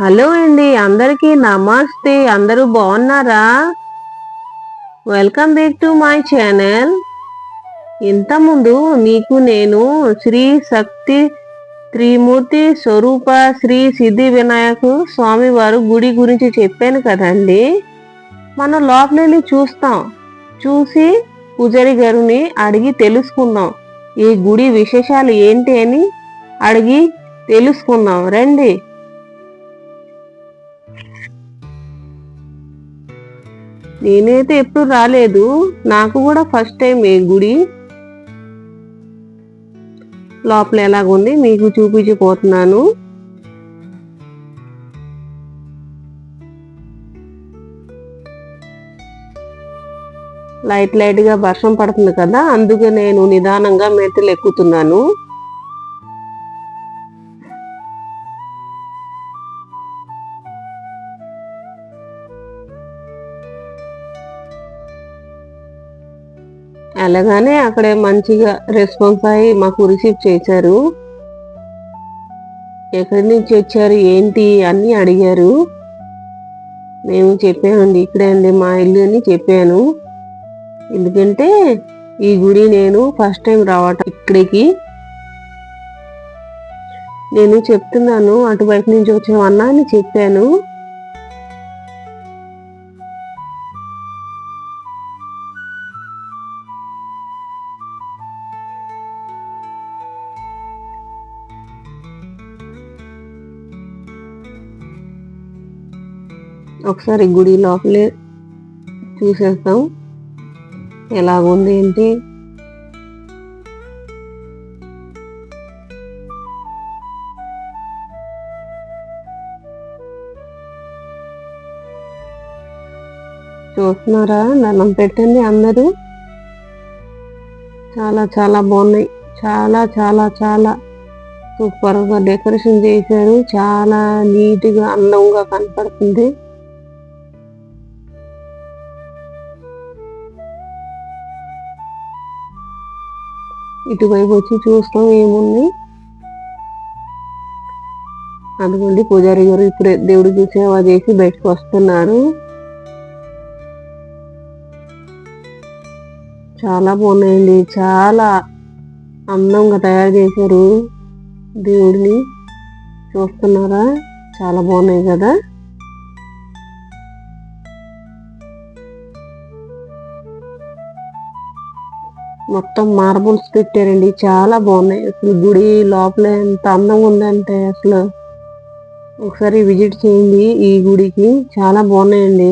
Hello అండి అందరికీ నమస్తే అందరూ బాగున్నారా? Welcome back to my channel ఇంతకుముందు మీకు నేను శ్రీ శక్తి త్రిమూర్తి స్వరూప శ్రీ సిద్ధి వినాయక స్వామి వారు గుడి గురించి చెప్పాను కదండి. మనం లోపలి చూస్తాం. చూసి పూజారి గారిని అడిగి తెలుసుకుందాం. ఈ గుడి విశేషాలు ఏంటి అని అడిగి తెలుసుకుందాం. రండి. నేనైతే ఎప్పుడు రాలేదు. నాకు కూడా ఫస్ట్ టైం ఈ గుడి. లోపల ఎలాగుంది మీకు చూపించిపోతున్నాను. లైట్ లైట్గా వర్షం పడుతుంది కదా అందుకే నేను నిదానంగా మెట్లు ఎక్కుతున్నాను. అలాగానే అక్కడే మంచిగా రెస్పాన్స్ అయ్యి మాకు రిసీవ్ చేశారు. ఎక్కడి నుంచి వచ్చారు ఏంటి అని అడిగారు. మేము చెప్పామండి ఇక్కడే అండి మా ఇల్లు అని చెప్పాను. ఎందుకంటే ఈ గుడి నేను ఫస్ట్ టైం రావటం ఇక్కడికి. నేను చెప్తున్నాను అటువైపు నుంచి వచ్చామన్నా అని చెప్పాను. ఒకసారి గుడి లోపలే చూసేస్తాం. ఎలాగుంది ఏంటి? చూస్తున్నారా? దండం పెట్టండి అందరూ. చాలా చాలా బాగున్నాయి. చాలా చాలా చాలా సూపర్గా డెకరేషన్ చేశారు. చాలా నీట్గా అందంగా కనపడుతుంది. ఇటువైపు వచ్చి చూస్తాం ఏముంది? అందుకండి పూజారి గారు ఇప్పుడే దేవుడికి సేవ చేసి బయటకు వస్తున్నారు. చాలా బాగున్నాయండి చాలా అందంగా తయారు చేశారు దేవుడిని. చూస్తున్నారా? చాలా బాగున్నాయి కదా? మొత్తం మార్బుల్స్ పెట్టారండి. చాలా బాగున్నాయి. అసలు గుడి లోపల ఎంత అందంగా ఉందంటే అసలు. ఒకసారి విజిట్ చేయండి ఈ గుడికి. చాలా బాగున్నాయండి.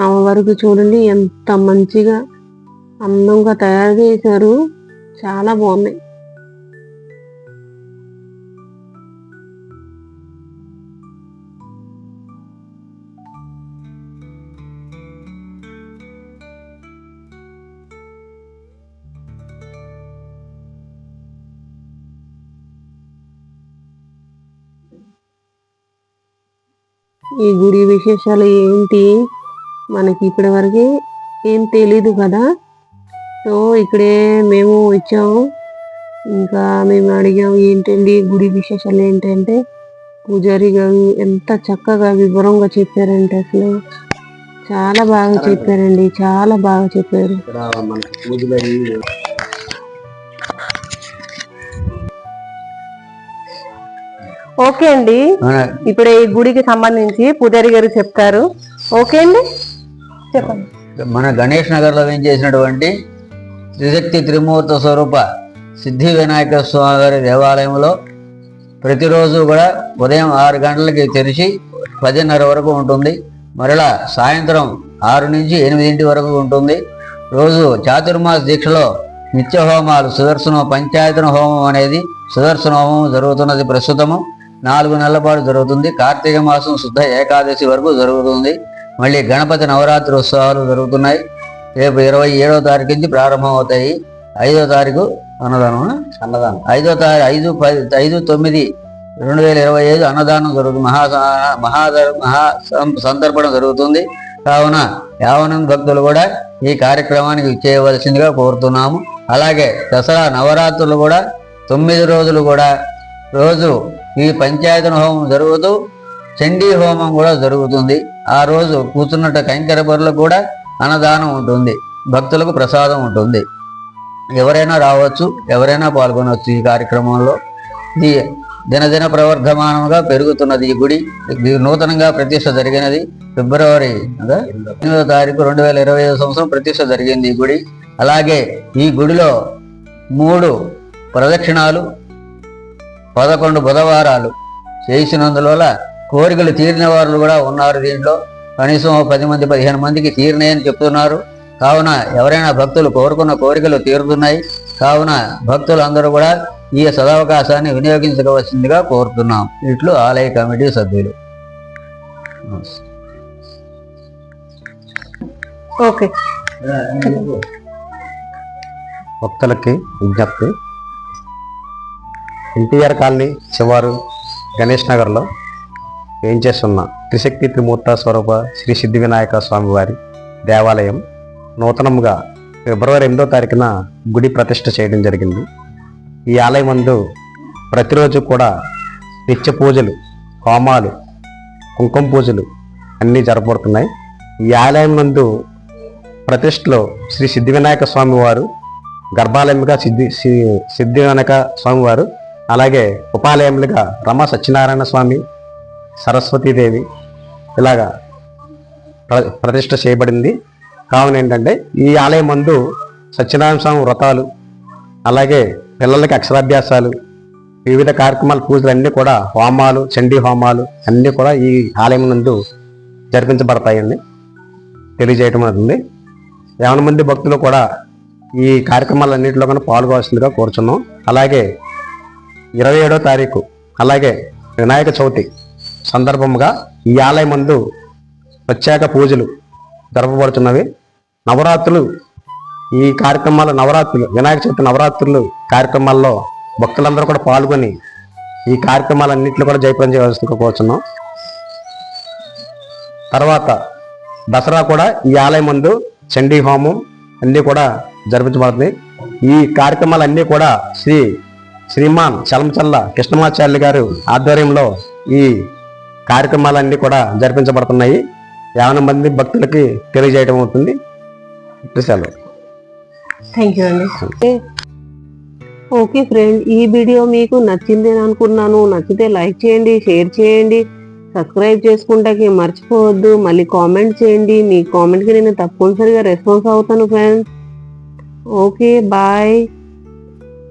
అమ్మవారికి చూడండి ఎంత మంచిగా అందంగా తయారు చేశారు. చాలా బాగున్నాయి. ఈ గుడి విశేషాలు ఏంటి? మనకి ఇప్పటి వరకు ఏం తెలీదు కదా. సో ఇక్కడే మేము వచ్చాము. ఇంకా మేము అడిగాము ఏంటండి గుడి విశేషాలు ఏంటంటే? పూజారి గారు ఎంత చక్కగా వివరంగా చెప్పారంటే అసలు చాలా బాగా చెప్పారండి చాలా బాగా చెప్పారు. ఓకే అండి. ఇప్పుడు ఈ గుడికి సంబంధించి పూజారి గారు చెప్తారు. ఓకే అండి? చెప్పండి. మన గణేష్ నగర్లో చేసినటువంటి త్రిశక్తి త్రిమూర్త స్వరూప సిద్ధి వినాయక స్వామి వారి దేవాలయంలో ప్రతిరోజు కూడా ఉదయం ఆరు గంటలకి తెరిచి పదిన్నర వరకు ఉంటుంది. మరలా సాయంత్రం ఆరు నుంచి ఎనిమిదింటి వరకు ఉంటుంది. రోజు చాతుర్మాస దీక్షలో నిత్య హోమాలు సుదర్శన పంచాయతన హోమం అనేది సుదర్శన హోమం జరుగుతున్నది ప్రస్తుతము. నాలుగు నెలల పాటు జరుగుతుంది. కార్తీక మాసం శుద్ధ ఏకాదశి వరకు జరుగుతుంది. మళ్ళీ గణపతి నవరాత్రి ఉత్సవాలు జరుగుతున్నాయి. రేపు ఇరవై ఏడవ తారీఖు నుంచి ప్రారంభం అవుతాయి ఐదో తారీఖు అన్నదానం అన్నదానం. ఐదో తారీఖు ఐదు పది ఐదు తొమ్మిది రెండు వేల ఇరవై ఐదు అన్నదానం జరుగుతుంది మహా మహాద మహా సం- జరుగుతుంది. కావున యావనం భక్తులు కూడా ఈ కార్యక్రమానికి చేయవలసిందిగా కోరుతున్నాము. అలాగే దసరా నవరాత్రులు కూడా తొమ్మిది రోజులు కూడా రోజు ఈ పంచాయతీ హోమం జరుగుతూ చండీ హోమం కూడా జరుగుతుంది. ఆ రోజు కూర్చున్నట్టు కైంకర బరులకు కూడా అన్నదానం ఉంటుంది. భక్తులకు ప్రసాదం ఉంటుంది. ఎవరైనా రావచ్చు ఎవరైనా పాల్గొనవచ్చు ఈ కార్యక్రమంలో. ఇది దినదిన ప్రవర్ధమానంగా పెరుగుతున్నది ఈ గుడి. ఇది నూతనంగా ప్రతిష్ట జరిగినది ఫిబ్రవరి ఎనిమిదో తారీఖు రెండు వేల ఇరవై ఐదు సంవత్సరం ప్రతిష్ట జరిగింది ఈ గుడి. అలాగే ఈ గుడిలో మూడు ప్రదక్షిణాలు పదకొండు బుధవారాలు చేసినందువల్ల కోరికలు తీరిన వారు కూడా ఉన్నారు దీంట్లో. కనీసం పది మంది పదిహేను మందికి తీరినాయని చెప్తున్నారు. కావున ఎవరైనా భక్తులు కోరుకున్న కోరికలు తీరుతున్నాయి. కావున భక్తులు అందరూ కూడా ఈ సదవకాశాన్ని వినియోగించవలసిందిగా కోరుతున్నాం. ఇట్లు ఆలయ కమిటీ సభ్యులు. ఓకే. భక్తులకి విజ్ఞప్తి. ఎన్టీఆర్ కాలనీ చివారు గణేష్ నగర్లో ఏం చేస్తున్న? త్రిశక్తి త్రిమూర్త స్వరూప శ్రీ సిద్ధి వినాయక స్వామివారి దేవాలయం నూతనంగా ఫిబ్రవరి ఎనిమిదో తారీఖున గుడి ప్రతిష్ఠ చేయడం జరిగింది. ఈ ఆలయం అందు ప్రతిరోజు కూడా నిత్య పూజలు హోమాలు కుంకుమ పూజలు అన్నీ జరపబడుతున్నాయి. ఈ ఆలయం నందు ప్రతిష్టలో శ్రీ సిద్ధి వినాయక స్వామి గర్భాలయముగా సిద్ధి సి- సిద్ధి వినాయక స్వామివారు అలాగే ఉపాలయములుగా రమ సత్యనారాయణ స్వామి సరస్వతీదేవి ఇలాగా ప్ర- ప్రతిష్ట చేయబడింది. కావున ఏంటంటే ఈ ఆలయం మందు సత్యనారాయణ స్వామి వ్రతాలు అలాగే పిల్లలకి అక్షరాభ్యాసాలు వివిధ కార్యక్రమాలు పూజలు అన్నీ కూడా హోమాలు చండీ హోమాలు అన్నీ కూడా ఈ ఆలయం నందు జరిపించబడతాయండి తెలియజేయటం అవుతుంది యావన మంది భక్తులు కూడా ఈ కార్యక్రమాలన్నింటిలో కూడా పాల్గొవలసిందిగా కోరుచున్నాం. అలాగే ఇరవై ఏడో తారీఖు. అలాగే వినాయక చవితి సందర్భంగా ఈ ఆలయం ముందు ప్రత్యేక పూజలు జరపబడుతున్నవి. నవరాత్రులు ఈ కార్యక్రమాలు నవరాత్రులు వినాయక చవితి నవరాత్రులు కార్యక్రమాల్లో భక్తులందరూ కూడా పాల్గొని ఈ కార్యక్రమాలన్నింటిలో కూడా జయప్రం చేయవలసిందిగా కోరుచున్నాం తర్వాత దసరా కూడా ఈ ఆలయం ముందు చండీ హోమం అన్నీ కూడా జరిపించబడుతుంది. ఈ కార్యక్రమాలన్నీ కూడా శ్రీ శ్రీమాన్ చలంచల్ల కృష్ణమాచార్య గారు ఆధ్వర్యంలో ఈ కార్యక్రమాలన్నీ కూడా జరిపించబడుతున్నాయి. యావన మంది భక్తులకి తెలియజేయడం అవుతుంది. సెలవు. థ్యాంక్ యూ అండి ఓకే ఫ్రెండ్ ఈ వీడియో మీకు నచ్చింది అని అనుకున్నాను. నచ్చితే లైక్ చేయండి షేర్ చేయండి సబ్స్క్రైబ్ చేసుకుంటాకి మర్చిపోవద్దు. మళ్ళీ కామెంట్ చేయండి. మీ కామెంట్కి నేను తప్పనిసరిగా రెస్పాన్స్ అవుతాను friends okay bye